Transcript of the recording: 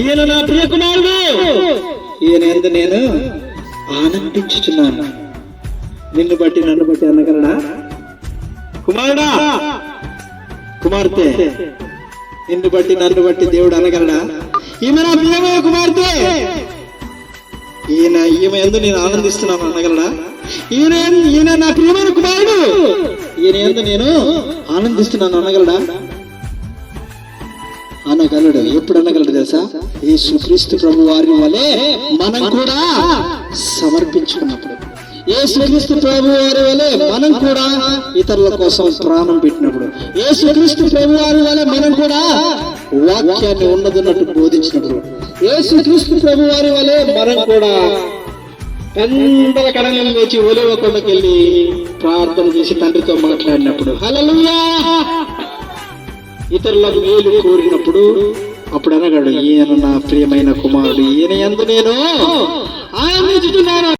ఈయన నా ప్రియ కుమారుడు ఈయన ఎందు నేను ఆనందించుచున్నాను? నిన్ను బట్టి నన్ను బట్టి అనగలడా? కుమారుడా కుమార్తె. నిన్ను బట్టి నన్ను బట్టి దేవుడు అనగలడా? ఈమె నా ప్రియమైన కుమార్తె. ఈయన ఈమె ఎందు నేను ఆనందిస్తున్నాను అనగలడా? ఈయన ఈయన నా ప్రియమైన కుమారుడు. ఈయన ఎందు నేను ఆనందిస్తున్నాను అనగలడా? అనగలడు. ఎప్పుడు అనగలడు తెలుసా? యేసుక్రీస్తు ప్రభు వారి వలె మనం కూడా సమర్పించుకున్నప్పుడు. యేసుక్రీస్తు ప్రభు వారి వలె మనం కూడా ఇతరుల కోసం ప్రాణం పెట్టినప్పుడు. యేసుక్రీస్తు ప్రభు వారి వలె మనం కూడా వాక్యాన్ని ఉన్నదన్నట్టు బోధించినప్పుడు. యేసుక్రీస్తు ప్రభు వారి వలె మనం కూడా పెందల కడలను లేచి ఒలివ కొండకెళ్ళి ప్రార్థన చేసి తండ్రితో మాట్లాడినప్పుడు. హల్లెలూయా! ఇతరులకు మేలు కోరినప్పుడు అప్పుడు అనగాడు ఈయన నా ప్రియమైన కుమారుడు ఈయన ఎందు నేను ఆనందించుతున్నాను.